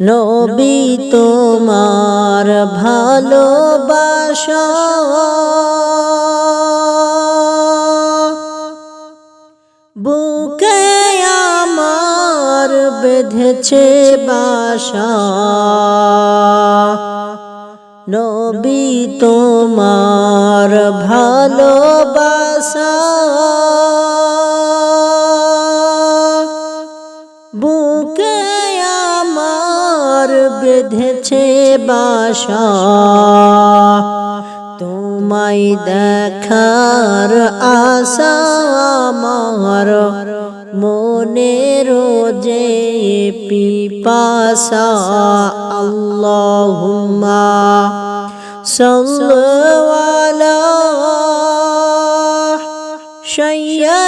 নবী তোমার ভালোবাসা। বুকে আমার বেঁধেছে বাসা। নবী তোমার ভালোবাসা। বুকে বেঁধেছে বাসা। তোমায় দেখার আশা আমার। মনে রোজে পিপাসা আল্লাহুম্মা সাল্লাল্লাহু আলা শাইয়া